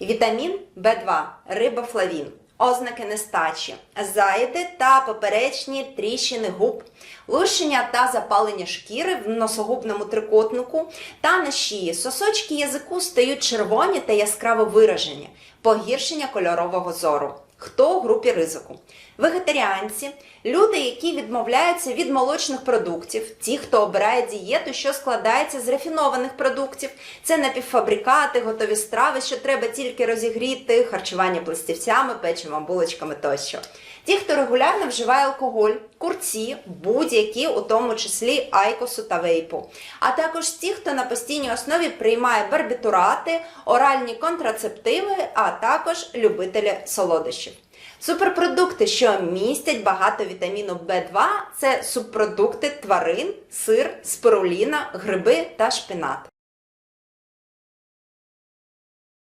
Вітамін В2, рибофлавін, ознаки нестачі, заїди та поперечні тріщини губ, лущення та запалення шкіри в носогубному трикотнику та на шиї. Сосочки язику стають червоні та яскраво виражені, погіршення кольорового зору. Хто у групі ризику? Вегетаріанці, люди, які відмовляються від молочних продуктів, ті, хто обирає дієту, що складається з рафінованих продуктів, це напівфабрикати, готові страви, що треба тільки розігріти, харчування пластівцями, печивом, булочками тощо. Ті, хто регулярно вживає алкоголь, курці, будь-які, у тому числі айкосу та вейпу, а також ті, хто на постійній основі приймає барбітурати, оральні контрацептиви, а також любителі солодощів. Суперпродукти, що містять багато вітаміну В2, це субпродукти тварин, сир, спируліна, гриби та шпинат.